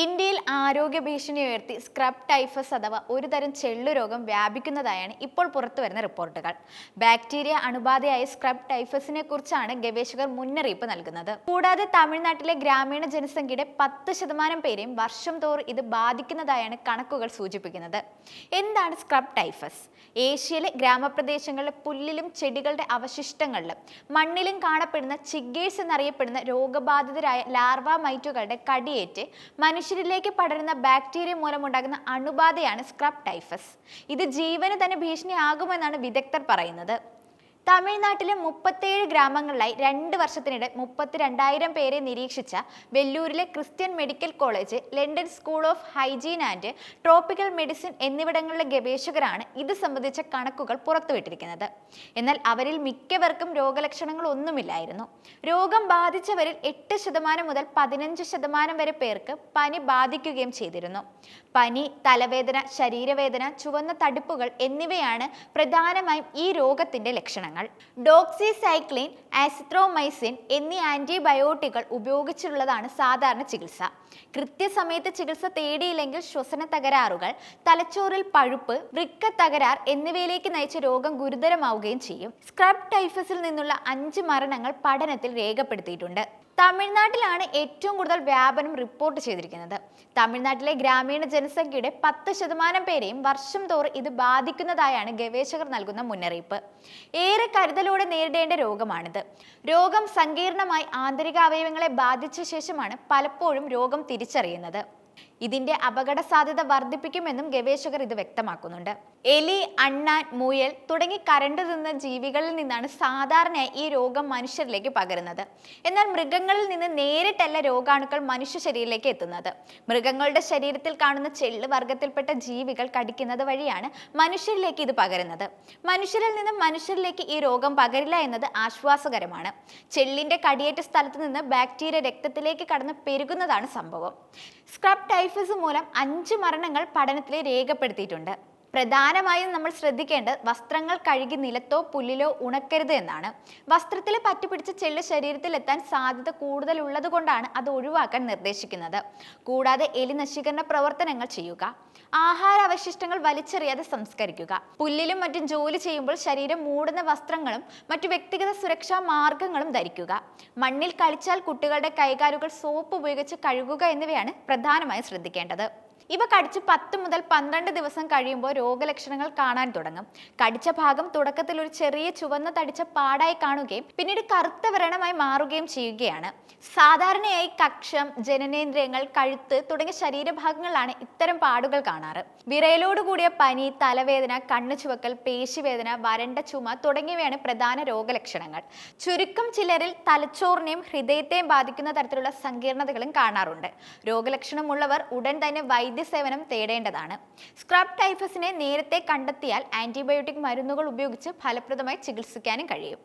ഇന്ത്യയിൽ ആരോഗ്യ ഭീഷണി ഉയർത്തി സ്ക്രബ് ടൈഫസ് അഥവാ ഒരുതരം ചെള്ളു രോഗം വ്യാപിക്കുന്നതായാണ് ഇപ്പോൾ പുറത്തു വരുന്ന റിപ്പോർട്ടുകൾ. ബാക്ടീരിയ അണുബാധയായ സ്ക്രബ് ടൈഫസിനെ കുറിച്ചാണ് ഗവേഷകർ മുന്നറിയിപ്പ് നൽകുന്നത്. കൂടാതെ തമിഴ്നാട്ടിലെ ഗ്രാമീണ ജനസംഖ്യയുടെ പത്ത് ശതമാനം പേരെയും വർഷം തോറും ഇത് ബാധിക്കുന്നതായാണ് കണക്കുകൾ സൂചിപ്പിക്കുന്നത്. എന്താണ് സ്ക്രബ് ടൈഫസ്? ഏഷ്യയിലെ ഗ്രാമപ്രദേശങ്ങളിലെ പുല്ലിലും ചെടികളുടെ അവശിഷ്ടങ്ങളിലും മണ്ണിലും കാണപ്പെടുന്ന ചിഗേഴ്സ് എന്നറിയപ്പെടുന്ന രോഗബാധിതരായ ലാർവ മൈറ്റുകളുടെ കടിയേറ്റ് മനുഷ്യരിലേക്ക് പടരുന്ന ബാക്ടീരിയ മൂലമുണ്ടാകുന്ന അണുബാധയാണ് സ്ക്രബ് ടൈഫസ്. ഇത് ജീവന് തന്നെ ഭീഷണിയാകുമെന്നാണ് വിദഗ്ധർ പറയുന്നത്. തമിഴ്നാട്ടിലെ മുപ്പത്തേഴ് ഗ്രാമങ്ങളിലായി രണ്ട് വർഷത്തിനിടെ മുപ്പത്തിരണ്ടായിരം പേരെ നിരീക്ഷിച്ച വെല്ലൂരിലെ Christian medical college London school of hygiene and tropical medicine എന്നിവിടങ്ങളിലെ ഗവേഷകരാണ് ഇത് സംബന്ധിച്ച കണക്കുകൾ പുറത്തുവിട്ടിരിക്കുന്നത്. എന്നാൽ അവരിൽ മിക്കവർക്കും രോഗലക്ഷണങ്ങൾ ഒന്നുമില്ലായിരുന്നു രോഗം ബാധിച്ചവരിൽ എട്ട് ശതമാനം മുതൽ പതിനഞ്ച് ശതമാനം വരെ പേർക്ക് പനി ബാധിക്കുകയും ചെയ്തിരുന്നു. പനി തലവേദന ശരീരവേദന ചുവന്ന തടിപ്പുകൾ എന്നിവയാണ് പ്രധാനമായും ഈ രോഗത്തിന്റെ ലക്ഷണങ്ങൾ. ഡോക്സിസൈക്ലിൻ ആസിത്രോമൈസിൻ എന്നീ ആന്റിബയോട്ടിക്കുകൾ ഉപയോഗിച്ചുള്ളതാണ് സാധാരണ ചികിത്സ. കൃത്യസമയത്ത് ചികിത്സ തേടിയില്ലെങ്കിൽ ശ്വസന തകരാറുകൾ തലച്ചോറിൽ പഴുപ്പ് വൃക്ക തകരാർ എന്നിവയിലേക്ക് നയിച്ച രോഗം ഗുരുതരമാവുകയും ചെയ്യും. സ്ക്രബ് ടൈഫസിൽ നിന്നുള്ള അഞ്ച് മരണങ്ങൾ പഠനത്തിൽ രേഖപ്പെടുത്തിയിട്ടുണ്ട്. തമിഴ്നാട്ടിലാണ് ഏറ്റവും കൂടുതൽ വ്യാപനം റിപ്പോർട്ട് ചെയ്തിരിക്കുന്നത്. തമിഴ്നാട്ടിലെ ഗ്രാമീണ ജനസംഖ്യയുടെ പത്ത് ശതമാനം പേരെയും വർഷം തോറും ഇത് ബാധിക്കുന്നതായാണ് ഗവേഷകർ നൽകുന്ന മുന്നറിയിപ്പ്. ഏറെ കരുതലോടെ നേരിടേണ്ട രോഗമാണിത്. രോഗം സങ്കീർണമായി ആന്തരിക അവയവങ്ങളെ ബാധിച്ച ശേഷമാണ് പലപ്പോഴും രോഗം തിരിച്ചറിയുന്നത്. ഇതിന്റെ അപകട സാധ്യത വർദ്ധിപ്പിക്കുമെന്നും ഗവേഷകർ ഇത് വ്യക്തമാക്കുന്നുണ്ട്. എലി അണ്ണാൻ മുയൽ തുടങ്ങി കരണ്ട് നിന്ന ജീവികളിൽ നിന്നാണ് സാധാരണയായി ഈ രോഗം മനുഷ്യരിലേക്ക് പകരുന്നത്. എന്നാൽ മൃഗങ്ങളിൽ നിന്ന് നേരിട്ടല്ല രോഗാണുക്കൾ മനുഷ്യ ശരീരത്തിലേക്ക് എത്തുന്നത്. മൃഗങ്ങളുടെ ശരീരത്തിൽ കാണുന്ന ചെള്ള് വർഗത്തിൽപ്പെട്ട ജീവികൾ കടിക്കുന്നത് വഴിയാണ് മനുഷ്യരിലേക്ക് ഇത് പകരുന്നത്. മനുഷ്യരിൽ നിന്നും മനുഷ്യരിലേക്ക് ഈ രോഗം പകരില്ല എന്നത് ആശ്വാസകരമാണ്. ചെള്ളിന്റെ കടിയേറ്റ സ്ഥലത്ത് നിന്ന് ബാക്ടീരിയ രക്തത്തിലേക്ക് കടന്ന് പെരുകുന്നതാണ് സംഭവം. സ്ക്രബ് ടൈഫസ് മൂലം അഞ്ച് മരണങ്ങൾ പഠനത്തിൽ രേഖപ്പെടുത്തിയിട്ടുണ്ട്. പ്രധാനമായും നമ്മൾ ശ്രദ്ധിക്കേണ്ടത് വസ്ത്രങ്ങൾ കഴുകി നിലത്തോ പുല്ലിലോ ഉണക്കരുത് എന്നാണ്. വസ്ത്രത്തിൽ പറ്റിപ്പിടിച്ച ചെള്ള് ശരീരത്തിൽ എത്താൻ സാധ്യത കൂടുതലുള്ളത് കൊണ്ടാണ് അത് ഒഴിവാക്കാൻ നിർദ്ദേശിക്കുന്നത്. കൂടാതെ എലി നശീകരണ പ്രവർത്തനങ്ങൾ ചെയ്യുക. ആഹാര അവശിഷ്ടങ്ങൾ വലിച്ചെറിയാതെ സംസ്കരിക്കുക. പുല്ലിലും മറ്റും ജോലി ചെയ്യുമ്പോൾ ശരീരം മൂടുന്ന വസ്ത്രങ്ങളും മറ്റു വ്യക്തിഗത സുരക്ഷാ മാർഗങ്ങളും ധരിക്കുക. മണ്ണിൽ കളിച്ചാൽ കുട്ടികളുടെ കൈകാലുകൾ സോപ്പ് ഉപയോഗിച്ച് കഴുകുക എന്നിവയാണ് പ്രധാനമായും ശ്രദ്ധിക്കേണ്ടത്. ഇവ കടിച്ച് പത്ത് മുതൽ പന്ത്രണ്ട് ദിവസം കഴിയുമ്പോൾ രോഗലക്ഷണങ്ങൾ കാണാൻ തുടങ്ങും. കടിച്ച ഭാഗം തുടക്കത്തിൽ ഒരു ചെറിയ ചുവന്ന തടിച്ച പാടായി കാണുകയും പിന്നീട് കറുത്ത വ്രണമായി മാറുകയും ചെയ്യുകയാണ്. സാധാരണയായി കക്ഷം ജനനേന്ദ്രിയങ്ങൾ കഴുത്ത് തുടങ്ങിയ ശരീരഭാഗങ്ങളിലാണ് ഇത്തരം പാടുകൾ കാണാറ്. വിറയലോട് കൂടിയ പനി തലവേദന കണ്ണു ചുവക്കൽ പേശിവേദന വരണ്ട ചുമ തുടങ്ങിയവയാണ് പ്രധാന രോഗലക്ഷണങ്ങൾ. ചുരുക്കം ചിലരിൽ തലച്ചോറിനെയും ഹൃദയത്തെയും ബാധിക്കുന്ന തരത്തിലുള്ള സങ്കീർണതകളും കാണാറുണ്ട്. രോഗലക്ഷണമുള്ളവർ ഉടൻ തന്നെ വൈദ്യസേവനം തേടേണ്ടതാണ്. സ്ക്രബ് ടൈഫസിനെ നേരത്തെ കണ്ടെത്തിയാൽ ആന്റിബയോട്ടിക് മരുന്നുകൾ ഉപയോഗിച്ച് ഫലപ്രദമായി ചികിത്സിക്കാനും കഴിയും.